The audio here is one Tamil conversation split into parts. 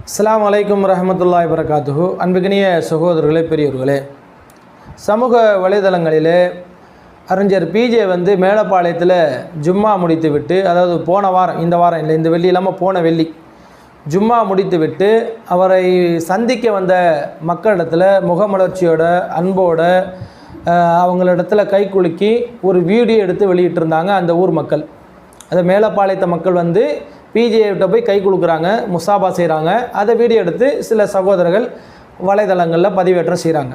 அஸ்லாம் அலைக்கும் ரஹமத்துல்லாய் வரகாத்துஹு அன்புக்கினிய சகோதரர்களே பெரியவர்களே சமூக வலைதளங்களிலே அறிஞர் பிஜே வந்து மேலப்பாளையத்தில் ஜும்மா முடித்து விட்டு அதாவது போன வாரம் இந்த வாரம் இல்லை இந்த வெள்ளி இல்லாமல் போன வெள்ளி ஜும்மா முடித்து விட்டு அவரை சந்திக்க வந்த மக்களிடத்தில் முகமலர்ச்சியோட அன்போட அஹ், அவங்களிடத்துல கை குலுக்கி ஒரு வீடியோ எடுத்து வெளியிட்டிருந்தாங்க அந்த ஊர் மக்கள். அது மேலப்பாளையத்த மக்கள் வந்து பிஜேகிட்ட போய் கை கொடுக்குறாங்க முசாபா செய்கிறாங்க அதை வீடியோ எடுத்து சில சகோதரர்கள் வலைதளங்களில் பதிவேற்றம் செய்கிறாங்க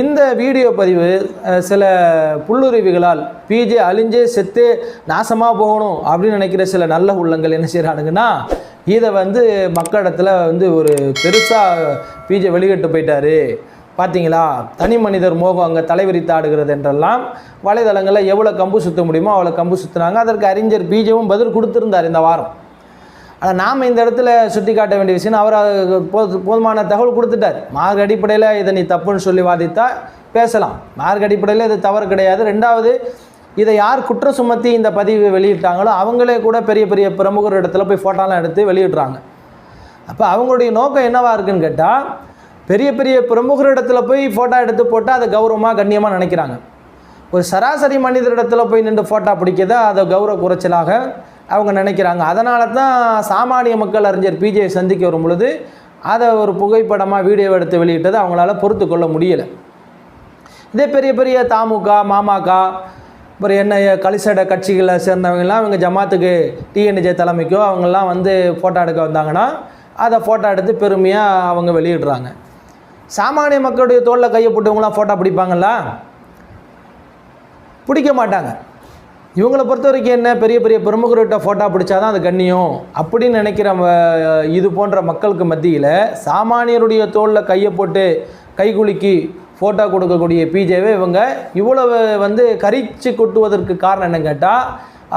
இந்த வீடியோ பதிவு சில புல்லுருவிகளால் பிஜே அழிஞ்சே செத்து நாசமாக போகணும் அப்படின்னு நினைக்கிற சில நல்ல உள்ளங்கள் என்ன செய்கிறானுங்கன்னா இதை வந்து மக்களிடத்துல வந்து ஒரு பெருசாக பிஜே வெளியிட்டு போயிட்டாரு. பார்த்தீங்களா தனி மனிதர் மோகம் அங்கே தலைவிரித்தாடுகிறது என்றெல்லாம் வலைதளங்களில் எவ்வளோ கம்பு சுத்த முடியுமோ அவ்வளோ கம்பு சுற்றுனாங்க அதற்கு அறிஞர் பிஜேவும் பதில் கொடுத்துருந்தார் இந்த வாரம். ஆனால் நாம் இந்த இடத்துல சுட்டி காட்ட வேண்டிய விஷயம். அவர் போதுமான தகவல் கொடுத்துட்டார். மார்க் அடிப்படையில் இதை நீ தப்புன்னு சொல்லி வாதித்தா பேசலாம். மார்க் அடிப்படையில் இது தவறு கிடையாது. ரெண்டாவது இதை யார் குற்றம் சுமத்தி இந்த பதிவு வெளியிட்டாங்களோ அவங்களே கூட பெரிய பெரிய பிரமுகர் இடத்துல போய் ஃபோட்டோலாம் எடுத்து வெளியிடுறாங்க. அப்போ அவங்களுடைய நோக்கம் என்னவா இருக்குன்னு கேட்டால் பெரிய பெரிய பிரமுகர் இடத்துல போய் ஃபோட்டோ எடுத்து போட்டால் அதை கௌரவமாக கண்ணியமாக நினைக்கிறாங்க. ஒரு சராசரி மனிதரிடத்தில் போய் நின்று ஃபோட்டோ பிடிக்கிறத அதை கௌரவ குறைச்சலாக அவங்க நினைக்கிறாங்க. அதனால தான் சாமானிய மக்கள் அறிஞர் பிஜே சந்திக்க வரும் பொழுது அதை ஒரு புகைப்படமாக வீடியோ எடுத்து வெளியிட்டதை அவங்களால பொறுத்து கொள்ள முடியலை. இதே பெரிய பெரிய தாமுக மாமக அப்புறம் என்ன கலிசட கட்சிகளை சேர்ந்தவங்கலாம் இவங்க ஜமாத்துக்கு டிஎன்ஜே தலைமைக்கோ அவங்கெல்லாம் வந்து ஃபோட்டோ எடுக்க வந்தாங்கன்னா அதை ஃபோட்டோ எடுத்து பெருமையாக அவங்க வெளியிடுறாங்க. சாமானிய மக்களுடைய தோளில் கையை போட்டவங்களாம் ஃபோட்டோ பிடிப்பாங்களா? பிடிக்க மாட்டாங்க. இவங்களை பொறுத்த வரைக்கும் என்ன? பெரிய பெரிய பிரமுகர்கிட்ட ஃபோட்டோ பிடிச்சாதான் அது கண்ணியம். அப்படின்னு நினைக்கிற இது போன்ற மக்களுக்கு மத்தியில் சாமானியருடைய தோளில் கையை போட்டு கைகுலுக்கி ஃபோட்டோ கொடுக்கக்கூடிய பிஜேவை இவங்க. இவ்வளவு வந்து கரிச்சு கொட்டுவதற்கு காரணம் என்னன்னு கேட்டால்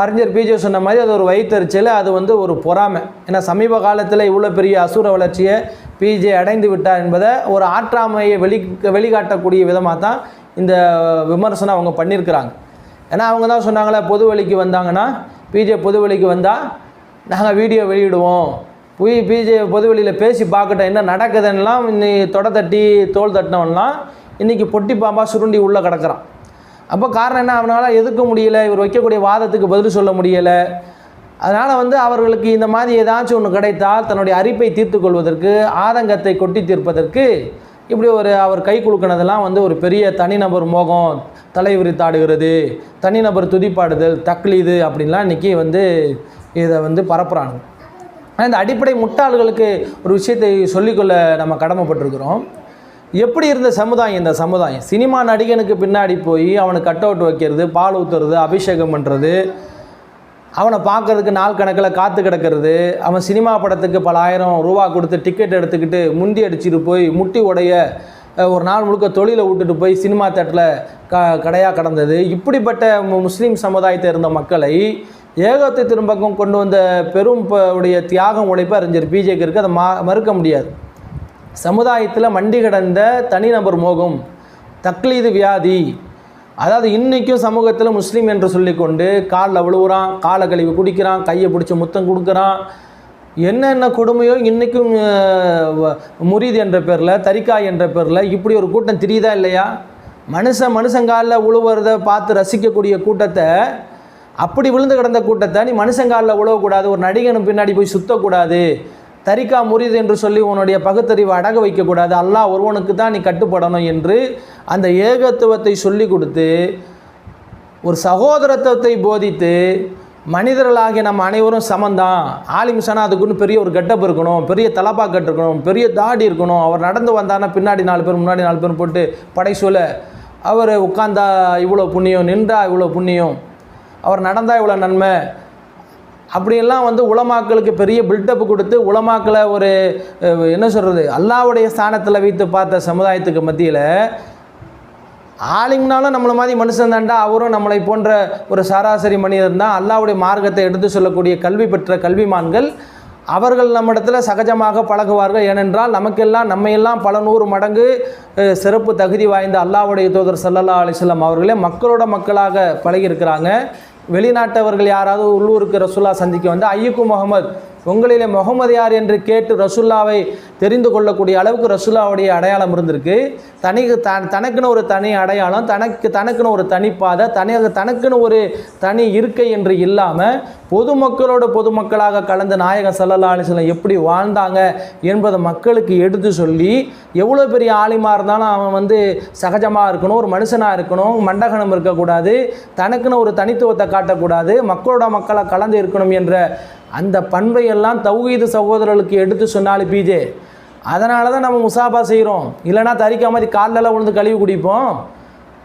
அறிஞர் பிஜே சொன்ன மாதிரி அது ஒரு வயிற்றுச்சல் அது வந்து ஒரு பொறாமை. ஏன்னா சமீப காலத்தில் இவ்வளோ பெரிய அசுர வளர்ச்சியை பிஜே அடைந்து விட்டார் என்பதை ஒரு ஆற்றாமையை வெளி வெளிக்காட்டக்கூடிய விதமாக தான் இந்த விமர்சனம் அவங்க பண்ணியிருக்கிறாங்க. ஏன்னா அவங்க தான் சொன்னாங்களே பொது வழிக்கு வந்தாங்கன்னா பிஜே பொது வழிக்கு வந்தால் நாங்கள் வீடியோ வெளியிடுவோம். போய் பிஜே பொது வெளியில் பேசி பார்க்கட்டும் என்ன நடக்குதுன்னெலாம் இன்னைக்கு தொட தட்டி தோல் தட்டினவன்லாம் இன்றைக்கி பொட்டி பாம்பா சுருண்டி உள்ளே கிடக்குறான். அப்போ காரணம் என்ன? அவனால் எதிர்க்க முடியலை. இவர் வைக்கக்கூடிய வாதத்துக்கு பதில் சொல்ல முடியலை. அதனால் வந்து அவர்களுக்கு இந்த மாதிரி ஏதாச்சும் ஒன்று கிடைத்தால் தன்னுடைய அரிப்பை தீர்த்து கொள்வதற்கு ஆதங்கத்தை கொட்டி தீர்ப்பதற்கு இப்படி ஒரு அவர் கை குலுக்கினதெல்லாம் வந்து ஒரு பெரிய தனிநபர் மோகம். தலைவிரித்தாடுகிறது தனிநபர் துதிப்பாடுதல் தக்லீது அப்படின்லாம் இன்றைக்கி வந்து இதை வந்து பரப்புகிறாங்க ஆனால் இந்த அடிப்படை முட்டாள்களுக்கு ஒரு விஷயத்தை சொல்லிக்கொள்ள நம்ம கடமைப்பட்டிருக்கிறோம். எப்படி இருந்த சமுதாயம் இந்த சமுதாயம்? சினிமா நடிகனுக்கு பின்னாடி போய் அவனுக்கு கட் அவுட் வைக்கிறது பால் ஊற்றுறது அபிஷேகம் பண்ணுறது அவனை பார்க்கறதுக்கு நாள் கணக்கில் காத்து கிடக்கிறது அவன் சினிமா படத்துக்கு பல ஆயிரம் ரூபா கொடுத்து டிக்கெட் எடுத்துக்கிட்டு முந்தி அடிச்சுட்டு போய் முட்டி உடைய ஒரு நாள் முழுக்க தொழிலை விட்டுட்டு போய் சினிமா தேட்டரில் க கடையாக கடந்தது. இப்படிப்பட்ட முஸ்லீம் சமுதாயத்தை இருந்த மக்களை ஏகத்தை திரும்பக்கம் கொண்டு வந்த பெரும் உடைய தியாகம் உழைப்பு அறிஞர் பிஜேக்கு இருக்குது அதை மா மறுக்க முடியாது. சமுதாயத்தில் மண்டி கிடந்த தனிநபர் மோகம் தக்லீது வியாதி அதாவது இன்றைக்கும் சமூகத்தில் முஸ்லீம் என்று சொல்லிக்கொண்டு காலில் விழுவுறான் காலை கழிவு குடிக்கிறான் கையை பிடிச்சி முத்தம் கொடுக்குறான் என்னென்ன கொடுமையோ இன்றைக்கும் முரீது என்ற பேரில் தரிக்கா என்ற பேரில் இப்படி ஒரு கூட்டம் தெரியுதா இல்லையா? மனுஷன் மனுஷங்காலில் உழுவுறத பார்த்து ரசிக்கக்கூடிய கூட்டத்தை அப்படி விழுந்து கிடந்த கூட்டத்தை நீ மனுஷங்காலில் உழவக்கூடாது ஒரு நடிகனும் பின்னாடி போய் சுத்தக்கூடாது. தரிக்கா முறிது என்று சொல்லி உன்னுடைய பகுத்தறிவை அடக வைக்கக்கூடாது. அல்லாஹ் ஒருவனுக்கு தான் நீ கட்டுப்படணும் என்று அந்த ஏகத்துவத்தை சொல்லி கொடுத்து ஒரு சகோதரத்துவத்தை போதித்து மனிதர்களாகிய நம்ம அனைவரும் சமந்தான். ஆலிம் சனா அதுக்குன்னு பெரிய ஒரு கெட்டப் இருக்கணும் பெரிய தலப்பா கட்டு இருக்கணும் பெரிய தாடி இருக்கணும். அவர் நடந்து வந்தாருன்னா பின்னாடி நாலு பேர் முன்னாடி நாலு பேர் போட்டு படை சொல்ல அவர் உட்காந்தா இவ்வளோ புண்ணியம் நின்றா இவ்வளோ புண்ணியம். அவர் நடந்தா இவ்வளோ நன்மை. அப்படியெல்லாம் வந்து உலமாக்களுக்கு பெரிய பில்டப் கொடுத்து உலமாக்களை ஒரு என்ன சொல்கிறது அல்லாவுடைய ஸ்தானத்தில் வைத்து பார்த்த சமுதாயத்துக்கு மத்தியில் ஆலிம்னாலும் நம்மளை மாதிரி மனுஷன் தாண்டா அவரும் நம்மளை போன்ற ஒரு சராசரி மனிதன் தான். அல்லாவுடைய மார்க்கத்தை எடுத்து சொல்லக்கூடிய கல்வி பெற்ற கல்விமான்கள் அவர்கள் நம்மிடத்தில் சகஜமாக பழகுவார்கள். ஏனென்றால் நமக்கெல்லாம் நம்மையெல்லாம் பல நூறு மடங்கு சிறப்பு தகுதி வாய்ந்த அல்லாவுடைய தூதர் சல்லல்லா அலிஸ்லாம் அவர்களே மக்களோட மக்களாக பழகியிருக்கிறாங்க. வெளிநாட்டவர்கள் யாராவது உள்ளூருக்கு ரசுல்லா சந்திக்க வந்து ஐயக்கு முகமது உங்களிலே முகமது யார்? என்று கேட்டு ரசுல்லாவை தெரிந்து கொள்ளக்கூடிய அளவுக்கு ரசுல்லாவுடைய அடையாளம் இருந்திருக்கு. தனிக்கு த தனக்குன்னு ஒரு தனி அடையாளம் தனக்கு தனக்குன்னு ஒரு தனிப்பாதை தனியாக தனக்குன்னு ஒரு தனி இருக்கை என்று இல்லாமல் பொதுமக்களோட பொதுமக்களாக கலந்து நாயகன் சல்லல்லா அலிஸ்லாம் எப்படி வாழ்ந்தாங்க என்பதை மக்களுக்கு எடுத்து சொல்லி எவ்வளோ பெரிய ஆலிமாக இருந்தாலும் அவன் வந்து சகஜமாக இருக்கணும் ஒரு மனுஷனாக இருக்கணும் மண்டகனம் இருக்கக்கூடாது தனக்குன்னு ஒரு தனித்துவத்தை காட்டக்கூடாது மக்களோட மக்களாக கலந்து இருக்கணும் என்ற அந்த பண்பையெல்லாம் தௌஹீது சகோதரர்களுக்கு எடுத்து சொன்னாலும் பிஜே அதனால தான் நம்ம முசாபா செய்கிறோம் இல்லைனா தரிக்கா மாதிரி கால்லெல்லாம் விழுந்து கழுவி குடிப்போம்.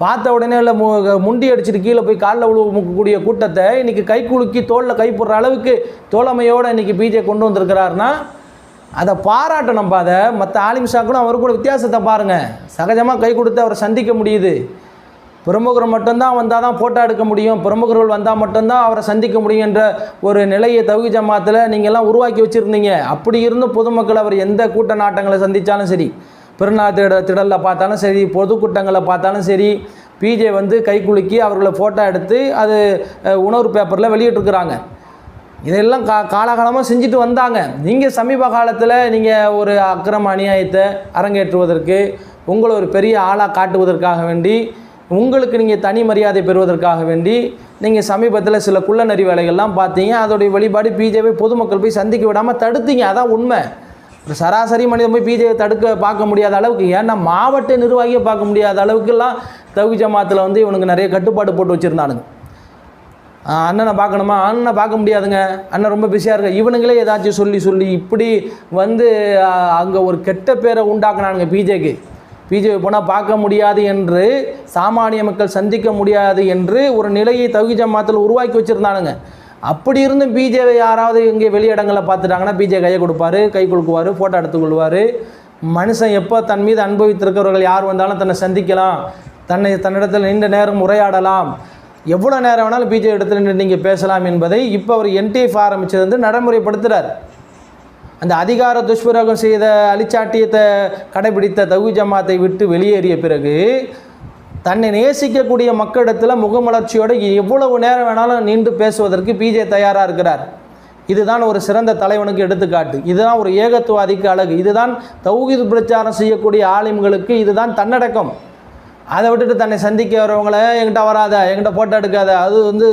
பார்த்த உடனே இல்லை மு முண்டி அடிச்சுட்டு கீழே போய் காலில் விழுவக்கூடிய கூட்டத்தை இன்றைக்கி கை குலுக்கி தோளில் கை போடுற அளவுக்கு தோழமையோடு இன்றைக்கி பிஜே கொண்டு வந்திருக்கிறாருன்னா அதை பாராட்டணும் அதை மற்ற ஆலிம்ஷாக்களும் அவர் கூட வித்தியாசத்தை பாருங்கள் சகஜமாக கை கொடுத்து அவரை சந்திக்க முடியுது. பிரமுகர் மட்டும்தான் வந்தால் தான் ஃபோட்டோ எடுக்க முடியும். பிரமுகர்கள் வந்தால் மட்டும்தான் அவரை சந்திக்க முடியும் என்ற ஒரு நிலையை தகுதி ஜமாத்தில் நீங்கள்லாம் உருவாக்கி வச்சுருந்தீங்க. அப்படி இருந்தும் பொதுமக்கள் அவர் எந்த கூட்ட நாட்டங்களை சந்தித்தாலும் சரி பெருநாள் திட திடலில் பார்த்தாலும் சரி பொதுக்கூட்டங்களை பார்த்தாலும் சரி பிஜே வந்து கை குலுக்கி அவர்களை ஃபோட்டோ எடுத்து அது உணவு பேப்பரில் வெளியிட்டிருக்கிறாங்க. இதெல்லாம் கா காலகாலமாக செஞ்சுட்டு வந்தாங்க. நீங்கள் சமீப காலத்தில் நீங்கள் ஒரு அக்கிரம அநியாயத்தை அரங்கேற்றுவதற்கு உங்களை ஒரு பெரிய ஆளாக காட்டுவதற்காக வேண்டி உங்களுக்கு நீங்கள் தனி மரியாதை பெறுவதற்காக வேண்டி நீங்கள் சமீபத்தில் சில குள்ளநரி வேலைகள்லாம் பார்த்தீங்க. அதோடைய வெளிப்பாடு பிஜேபி பொதுமக்கள் போய் சந்திக்க விடாமல் தடுத்தீங்க. அதான் உண்மை. ஒரு சராசரி மனிதன் போய் பிஜேபி தடுக்க பார்க்க முடியாத அளவுக்கு ஏன்னா மாவட்ட நிர்வாகியை பார்க்க முடியாத அளவுக்குலாம் தகுதி ஜமாத்தில் வந்து இவனுக்கு நிறைய கட்டுப்பாடு போட்டு வச்சுருந்தானுங்க. அண்ணனை பார்க்கணுமா? அண்ணனை பார்க்க முடியாதுங்க. அண்ணன் ரொம்ப பிஸியாக இருக்க. இவனுங்களே ஏதாச்சும் சொல்லி சொல்லி இப்படி வந்து அங்கே ஒரு கெட்ட பேரை உண்டாக்குனானுங்க பிஜேக்கு பிஜேபி போனால் பார்க்க முடியாது என்று சாமானிய மக்கள் சந்திக்க முடியாது என்று ஒரு நிலையை தகுதி ஜமாத்தில் உருவாக்கி வச்சுருந்தானுங்க. அப்படி இருந்தும் பிஜேவை யாராவது இங்கே வெளியிடங்களில் பார்த்துட்டாங்கன்னா பிஜே கையை கொடுப்பாரு கை கொடுக்குவார் ஃபோட்டோ எடுத்துக்கொள்வார் மனுஷன் எப்போ தன் மீது அனுபவித்திருக்கிறவர்கள் யார் வந்தாலும் தன்னை சந்திக்கலாம். தன்னை தன்னிடத்தில் நீண்ட நேரம் உரையாடலாம். எவ்வளோ நேரம் வேணாலும் பிஜே இடத்துல நின்று நீங்கள் பேசலாம் என்பதை இப்போ அவர் என்டிஎஃப் ஆரம்பிச்சது வந்து நடைமுறைப்படுத்துகிறார் அந்த அதிகார துஷ்பிரயோகம் செய்த அலிச்சாட்டியத்தை கடைபிடித்த தகு ஜமாத்தை விட்டு வெளியேறிய பிறகு தன்னை நேசிக்கக்கூடிய மக்களிடத்தில் முகமலர்ச்சியோடு எவ்வளவு நேரம் வேணாலும் நின்று பேசுவதற்கு பிஜே தயாராக இருக்கிறார். இதுதான் ஒரு சிறந்த தலைவனுக்கு எடுத்துக்காட்டு. இதுதான் ஒரு ஏகத்துவாதிக்கு அழகு. இதுதான் தௌஹீத் பிரச்சாரம் செய்யக்கூடிய ஆலிம்களுக்கு இதுதான் தன்னடக்கம். அதை விட்டுட்டு தன்னை சந்திக்க வரவங்கள என்கிட்ட வராத என்கிட்ட ஃபோட்டோ எடுக்காத அது வந்து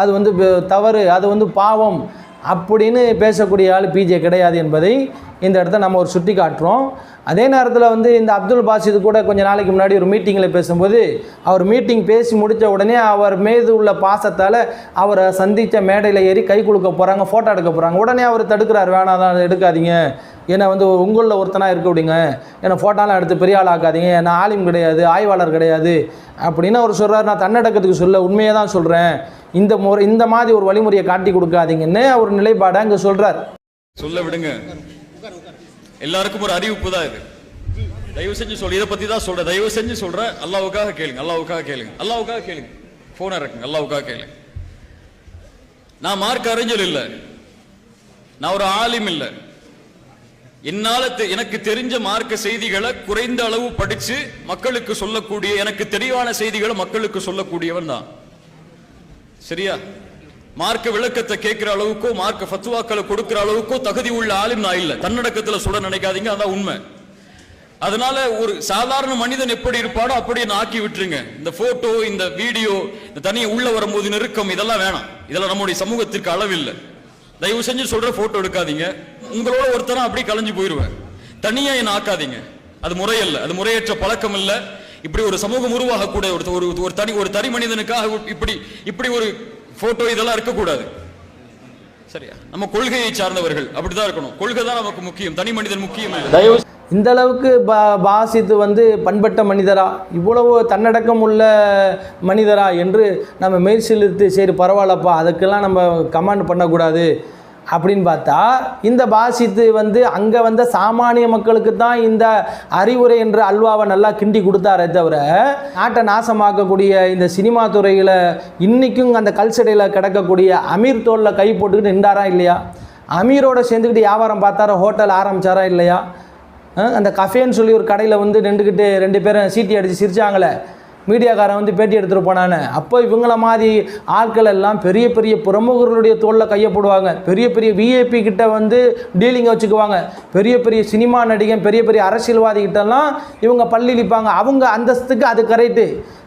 அது வந்து தவறு அது வந்து பாவம். அப்படின்னு பேசக்கூடிய ஆள் பிஜே கிடையாது என்பதை இந்த இடத்த நம்ம ஒரு சுட்டி காட்டுறோம். அதே நேரத்தில் வந்து இந்த அப்துல் பாசித் கூட கொஞ்சம் நாளைக்கு முன்னாடி ஒரு மீட்டிங்கில் பேசும்போது அவர் மீட்டிங் பேசி முடித்த உடனே அவர் மீது உள்ள பாசத்தால் அவரை சந்தித்த மேடையில் ஏறி கை கொடுக்க போகிறாங்க ஃபோட்டோ எடுக்க போகிறாங்க உடனே அவர் தடுக்கிறார் வேணாம் தான் எடுக்காதீங்க. ஏன்னா வந்து உங்களில் ஒருத்தனாக இருக்க விடுங்க. ஏன்னா ஃபோட்டோலாம் எடுத்து பெரிய ஆள் ஆக்காதீங்க. நான் ஆலிம் கிடையாது ஆய்வாளர் கிடையாது. அப்படின்னு அவர் சொல்கிறார் நான் தன்னடக்கத்துக்கு சொல்ல உண்மையை தான் சொல்கிறேன் இந்த முறை இந்த மாதிரி ஒரு வழிமுறையை காட்டி கொடுக்காதீங்கன்னு அவர் நிலைப்பாடை அங்கே சொல்கிறார் சொல்ல விடுங்க. எல்லாருக்கும் ஒரு அறிவிப்பு தான் இது. தயவு செஞ்சு சொல்ல இதை பத்தி தான் சொல்றேன் தயவு செஞ்சு சொல்றேன் அல்லாவுக்காக கேளுங்க அல்லாவுக்காக கேளுங்க. அல்லாவுக்காக கேளுங்க. போன இறக்குங்க அல்லாவுக்காக கேளுங்க. நான் மார்க் அறிஞர் இல்ல. நான் ஒரு ஆலிம் இல்ல. என்னால தெ- எனக்கு தெரிஞ்ச மார்க்க செய்திகளை குறைந்த அளவு படிச்சு மக்களுக்கு சொல்லக்கூடிய எனக்கு தெளிவான செய்திகளை மக்களுக்கு சொல்லக்கூடியவன் தான். சரியா? மார்க்க விளக்கத்தை கேட்கிற அளவுக்கோ மார்க்க ஃபத்துவாக்களை கொடுக்கிற அளவுக்கோ தகுதி உள்ள ஆளும் நான் இல்லை. தன்னடக்கத்துல சுட நினைக்காதீங்க அதான் உண்மை. அதனால ஒரு சாதாரண மனிதன் எப்படி இருப்பாடோ அப்படியே நான் ஆக்கி விட்டுருங்க. இந்த போட்டோ இந்த வீடியோ இந்த தனியை உள்ள வரும்போது நெருக்கம் இதெல்லாம் வேணாம். இதெல்லாம் நம்முடைய சமூகத்திற்கு அளவில்லை. தயவு செஞ்சு சொல்ற போட்டோ எடுக்காதீங்க. உங்களோட ஒருத்தரம் அப்படியே கலைஞ்சு போயிருவேன். தனியா என்ன ஆக்காதீங்க. அது முறையல்ல. அது முறையற்ற பழக்கம் இல்லை இப்படி ஒரு சமூகம் உருவாகக்கூடிய ஒரு ஒரு ஒரு தனி ஒரு தனி மனிதனுக்காக இப்படி இப்படி ஒரு போட்டோ இதெல்லாம் இருக்கக்கூடாது. சரியா? நம்ம கொள்கையை சார்ந்தவர்கள் அப்படிதான் இருக்கணும். கொள்கை தான் நமக்கு முக்கியம். தனி மனிதன் முக்கியம் இந்த அளவுக்கு பா பாசித்து வந்து பண்பட்ட மனிதரா? இவ்வளவு தன்னடக்கம் உள்ள மனிதரா என்று நம்ம மெய்சிலிருத்து சரி பரவாயில்லப்பா அதுக்கெல்லாம் நம்ம கமெண்ட் பண்ணக்கூடாது. அப்படின்னு பார்த்தா இந்த பாசித்து வந்து அங்கே வந்த சாமானிய மக்களுக்கு தான் இந்த அறிவுரை என்ற அல்வாவை நல்லா கிண்டி கொடுத்தாரே தவிர நாட்டை நாசமாக்கக்கூடிய இந்த சினிமா துறையில் இன்றைக்கும் அந்த கல்சடையில் கிடக்கக்கூடிய அமீர் தோளில் கை போட்டுக்கிட்டு நின்றாரா இல்லையா? அமீரோட சேர்ந்துக்கிட்டு வியாபாரம் பார்த்தாரா? ஹோட்டல் ஆரம்பிச்சாரா இல்லையா? அந்த கஃபேன்னு சொல்லி ஒரு கடையில் வந்து நின்றுக்கிட்டு ரெண்டு பேரும் சீட்டி அடித்து சிரிச்சாங்களே. மீடியாக்காரன் வந்து பேட்டி எடுத்துகிட்டு போனானே. அப்போ இவங்கள மாதிரி ஆட்கள் எல்லாம் பெரிய பெரிய பிரமுகர்களுடைய தோளில் கையப்படுவாங்க பெரிய பெரிய விஐபி கிட்ட வந்து டீலிங்கை வச்சுக்குவாங்க. பெரிய பெரிய சினிமா நடிகன் பெரிய பெரிய அரசியல்வாதி கிட்டலாம் இவங்க பள்ளி இழிப்பாங்க. அவங்க அந்தஸ்துக்கு அது கரெக்டு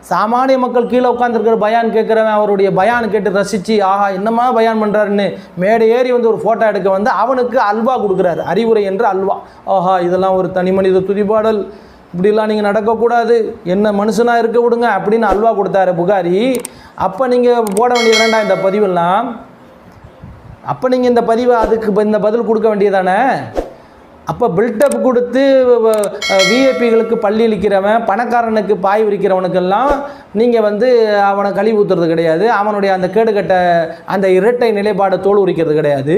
சாமானிய மக்கள் கீழே உட்காந்துருக்கிற பயான் கேட்குறவன் அவருடைய பயான் கேட்டு ரசித்து ஆஹா என்னமா பயான் பண்ணுறாருன்னு மேடை ஏறி வந்து ஒரு ஃபோட்டோ எடுக்க வந்து அவனுக்கு அல்வா கொடுக்குறாரு. அறிவுரை என்று அல்வா. ஆஹா இதெல்லாம் ஒரு தனி மனித துதிபாடல். இப்படிலாம் நீங்கள் நடக்கக்கூடாது. என்ன மனுஷனாக இருக்க விடுங்க அப்படின்னு அல்வா கொடுத்தாரு புகாரி. அப்போ நீங்கள் போட வேண்டியது வேண்டாம் இந்த பதிவெல்லாம் அப்போ நீங்கள் இந்த பதிவை அதுக்கு இந்த பதில் கொடுக்க வேண்டியதானே? அப்போ பில்டப் கொடுத்து விஐபிகளுக்கு பள்ளி இழிக்கிறவன் பணக்காரனுக்கு பாய் விரிக்கிறவனுக்கெல்லாம் நீங்கள் வந்து அவனை கழுவி ஊற்றுறது கிடையாது. அவனுடைய அந்த கேடுகட்ட அந்த இரட்டை நிலைப்பாடை தோல் உரிக்கிறது கிடையாது.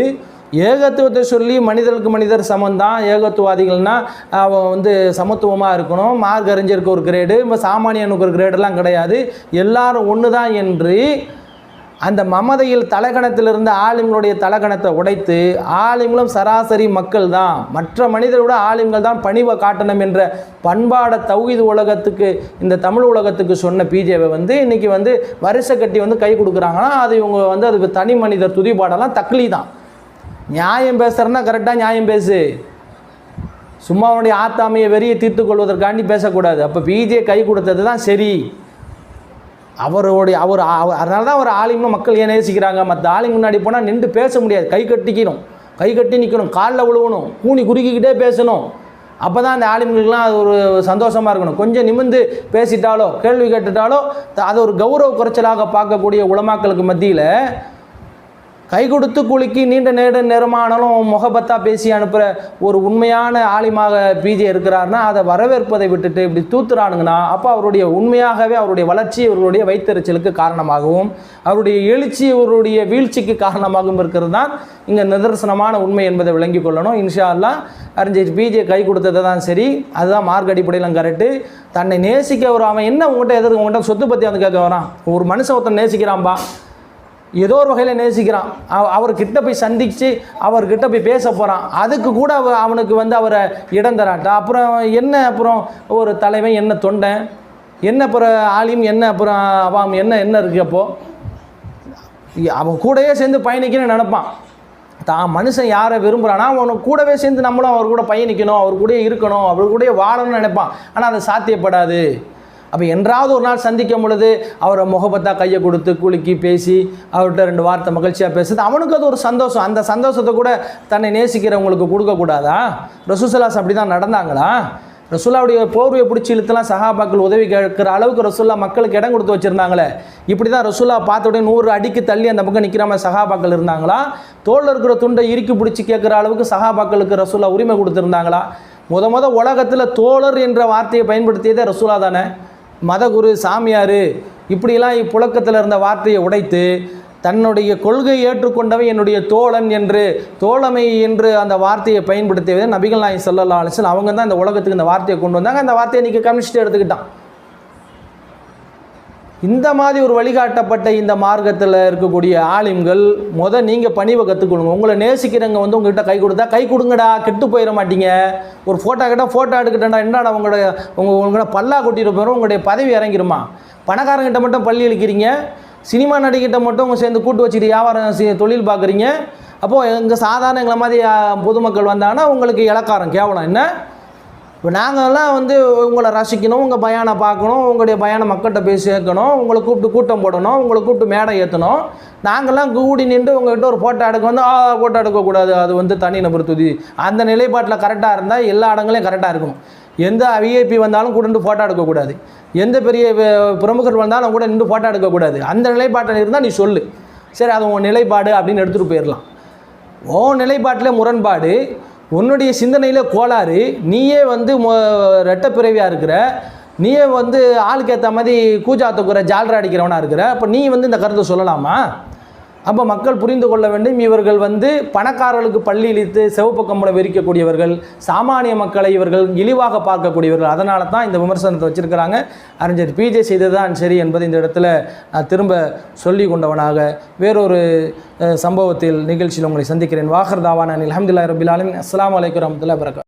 ஏகத்துவத்தை சொல்லி மனிதருக்கு மனிதர் சமந்தான் ஏகத்துவாதிகள்னா அவன் வந்து சமத்துவமாக இருக்கணும். மார்க் அறிஞருக்கு ஒரு கிரேடு இப்போ சாமானியனுக்கு ஒரு கிரேடெல்லாம் கிடையாது. எல்லாரும் ஒன்று தான் என்று அந்த மமதையில் தலகணத்திலிருந்து ஆலிம்களுடைய தலகணத்தை உடைத்து ஆலிம்களும் சராசரி மக்கள் தான் மற்ற மனிதரோட ஆலிம்கள் தான் பணிவை காட்டணும் என்ற பண்பாட தௌஹீது உலகத்துக்கு இந்த தமிழ் உலகத்துக்கு சொன்ன பிஜேவை வந்து இன்றைக்கி வந்து வரிசை கட்டி வந்து கை கொடுக்குறாங்கன்னா அது இவங்க வந்து அதுக்கு தனி மனிதர் துதிபாடெல்லாம் தக்லி தான் நியாயம் பேசுகிறேன்னா கரெக்டாக நியாயம் பேசு. சும்மா அவனுடைய ஆத்தாமையை வெறியை தீர்த்து கொள்வதற்காண்டி பேசக்கூடாது. அப்போ பிஜே கை கொடுத்தது தான் சரி. அவருடைய அவர் அதனால தான் அவர் ஆலிம்னு மக்கள் ஏன் நேசிக்கிறாங்க? மற்ற ஆலிம் முன்னாடி போனால் நின்று பேச முடியாது. கை கட்டிக்கணும். கை கட்டி நிற்கணும் காலில் விழுவணும் கூனி குறுக்கிக்கிட்டே பேசணும். அப்போ தான் அந்த ஆலிம்களுக்கெல்லாம் அது ஒரு சந்தோஷமாக இருக்கணும். கொஞ்சம் நிமிர்ந்து பேசிட்டாலோ கேள்வி கேட்டுட்டாலோ த- அது ஒரு கௌரவ குறைச்சலாக பார்க்கக்கூடிய உலமாக்களுக்கு மத்தியில் கை கொடுத்து குலுக்கி நீண்ட நேர நேரமானாலும் முகபத்தாக பேசி அனுப்புகிற ஒரு உண்மையான ஆலிமாக பிஜே இருக்கிறாருன்னா அதை வரவேற்பதை விட்டுட்டு இப்படி தூத்துறானுங்கன்னா அப்போ அவருடைய உண்மையாகவே அவருடைய வளர்ச்சி இவர்களுடைய வைத்தறிச்சலுக்கு காரணமாகவும் அவருடைய எழுச்சி இவருடைய வீழ்ச்சிக்கு காரணமாகவும் இருக்கிறது தான் இங்கே நிதர்சனமான உண்மை என்பதை விளங்கி கொள்ளணும். இன்ஷா அல்லா அறிஞர் பிஜே கை கொடுத்தது தான் சரி. அதுதான் மார்க் அடிப்படையிலும் கரெக்டு தன்னை நேசிக்க ஒரு அவன் என்ன உங்கள்கிட்ட எதிர்க்கு உங்கள்கிட்ட சொத்து பற்றி வந்து கேட்க வரான். ஒரு மனுஷன் ஒருத்தன் நேசிக்கிறான்பா? ஏதோ ஒரு வகையில் நேசிக்கிறான். அவ- அவர்கிட்ட போய் சந்தித்து அவர்கிட்ட போய் பேச போகிறான் அதுக்கு கூட அவ அவனுக்கு வந்து அவரை இடம் தராட்டா அப்புறம் என்ன அப்புறம் ஒரு தலைவன் என்ன தொண்டன் என்ன அப்புறம் ஆலிம் என்ன அப்புறம் அவாம் என்ன என்ன இருக்கு அப்போது அவன் கூடவே சேர்ந்து பயணிக்கணும்னு நினைப்பான். தான் மனுஷன் யாரை விரும்புகிறானா அவனுக்கு கூடவே சேர்ந்து நம்மளும் அவர் கூட பயணிக்கணும் அவர் கூடயே இருக்கணும் அவர் கூட வாழணும்னு நினைப்பான். ஆனால் அது சாத்தியப்படாது. அப்போ என்றாவது ஒரு நாள் சந்திக்கும் பொழுது அவரை முகபத்தா கையை கொடுத்து குலுக்கி பேசி அவர்கிட்ட ரெண்டு வார்த்தை மகிழ்ச்சியாக பேசுது அவனுக்கு அது ஒரு சந்தோஷம். அந்த சந்தோஷத்தை கூட தன்னை நேசிக்கிறவங்களுக்கு கொடுக்கக்கூடாதா ரசூசலாஸ் அப்படி தான் நடந்தாங்களா? ரசுல்லாவுடைய போர்வையை பிடிச்சி இழுத்துலாம் சஹாபாக்கள் உதவி கேட்குற அளவுக்கு ரசுல்லா மக்களுக்கு இடம் கொடுத்து வச்சுருந்தாங்களே. இப்படி தான் ரசுல்லா பார்த்தோடனே நூறு அடிக்கு தள்ளி அந்த பக்கம் நிற்கிற மாதிரி சஹாபாக்கள் இருந்தாங்களா? தோளில் இருக்கிற துண்டை இறுக்கி பிடிச்சி கேட்குற அளவுக்கு சஹாபாக்களுக்கு ரசுல்லா உரிமை கொடுத்துருந்தாங்களா? முத முத உலகத்தில் தோழர் என்ற வார்த்தையை பயன்படுத்தியதே ரசூலா தானே. மதகுரு சாமியார் இப்படிலாம் இப்புழக்கத்தில் இருந்த வார்த்தையை உடைத்து தன்னுடைய கொள்கை ஏற்றுக்கொண்டவன் என்னுடைய தோழன் என்று தோழமை என்று அந்த வார்த்தையை பயன்படுத்தியது நபிகள் நாயகம் சொல்லலாம் அவங்க தான் இந்த உலகத்துக்கு இந்த வார்த்தையை கொண்டு வந்தாங்க. அந்த வார்த்தையை இன்றைக்கி கம்யூனிஸ்ட் எடுத்துக்கிட்டான். இந்த மாதிரி ஒரு வழிகாட்டப்பட்ட இந்த மார்க்கத்தில் இருக்கக்கூடிய ஆலிம்கள் முத நீங்கள் பணிவை கற்றுக்கொடுங்க உங்களை நேசிக்கிறவங்க வந்து உங்ககிட்ட கை கொடுத்தா கை கொடுங்கடா கெட்டு போயிட மாட்டீங்க. ஒரு ஃபோட்டோ கேட்டால் ஃபோட்டோ எடுக்கிட்டேன்டா என்னடா உங்களோட உங்கள் உங்களோட பல்லா கொட்டிட்டு போயிடும் உங்களுடைய பதவி இறங்கிருமா? பணக்காரங்கிட்ட மட்டும் பள்ளி இழுக்கிறீங்க. சினிமா நடிகிட்ட மட்டும் உங்கள் சேர்ந்து கூட்டு வச்சுட்டு வியாபாரம் தொழில் பார்க்குறீங்க அப்போது எங்கள் சாதாரண எங்களை மாதிரி பொதுமக்கள் வந்தாங்கன்னா உங்களுக்கு இலக்காரம் கேவலம். என்ன? இப்போ நாங்கள்லாம் வந்து உங்களை ரசிக்கணும் உங்கள் பயானை பார்க்கணும் உங்களுடைய பயானை மக்கள்கிட்ட போய் சேர்க்கணும் உங்களை கூப்பிட்டு கூட்டம் போடணும் உங்களை கூப்பிட்டு மேடை ஏற்றணும். நாங்கள்லாம் கூடி நின்று உங்கள்கிட்ட ஒரு ஃபோட்டோ எடுக்க வந்து ஆ ஃபோட்டோ எடுக்கக்கூடாது. அது வந்து தனி நபர் துதி அந்த நிலைப்பாட்டில் கரெக்டாக இருந்தால் எல்லா இடங்களையும் கரெக்டாக இருக்கும். எந்த விஐபி வந்தாலும் கூட நின்று ஃபோட்டோ எடுக்கக்கூடாது. எந்த பெரிய பிரமுகர் வந்தாலும் கூட நின்று ஃபோட்டோ எடுக்கக்கூடாது. அந்த நிலைப்பாட்டில் இருந்தால் நீ சொல்லு. சரி அது உன் நிலைப்பாடு அப்படின்னு எடுத்துகிட்டு போயிடலாம் உன் நிலைப்பாட்டில் முரண்பாடு உன்னுடைய சிந்தனையில் கோளாறு நீயே வந்து ரெட்டப்பிறவியாக இருக்கிற நீயே வந்து ஆளுக்கு ஏற்ற மாதிரி கூஜா தூக்குற ஜால்ரா அடிக்கிறவனாக இருக்கிற அப்போ நீ வந்து இந்த கருத்தை சொல்லலாமா? அப்போ மக்கள் புரிந்து கொள்ள வேண்டும் இவர்கள் வந்து பணக்காரர்களுக்கு பள்ளி இழித்து சிவப்பு கம்பளம் விரிக்கக்கூடியவர்கள் சாமானிய மக்களை இவர்கள் இழிவாக பார்க்கக்கூடியவர்கள். அதனால தான் இந்த விமர்சனத்தை வச்சிருக்கிறாங்க. அறிஞர் பிஜே செய்ததான் சரி என்பது இந்த இடத்துல நான் திரும்ப சொல்லி கொண்டவனாக வேறொரு சம்பவத்தில் நிகழ்ச்சியில் உங்களை சந்திக்கிறேன். வாகர் தாவான அஹமதுல்லா ரபிலாலின் அஸ்லாம் வலைக்கம் வரமத்துல வரகாத்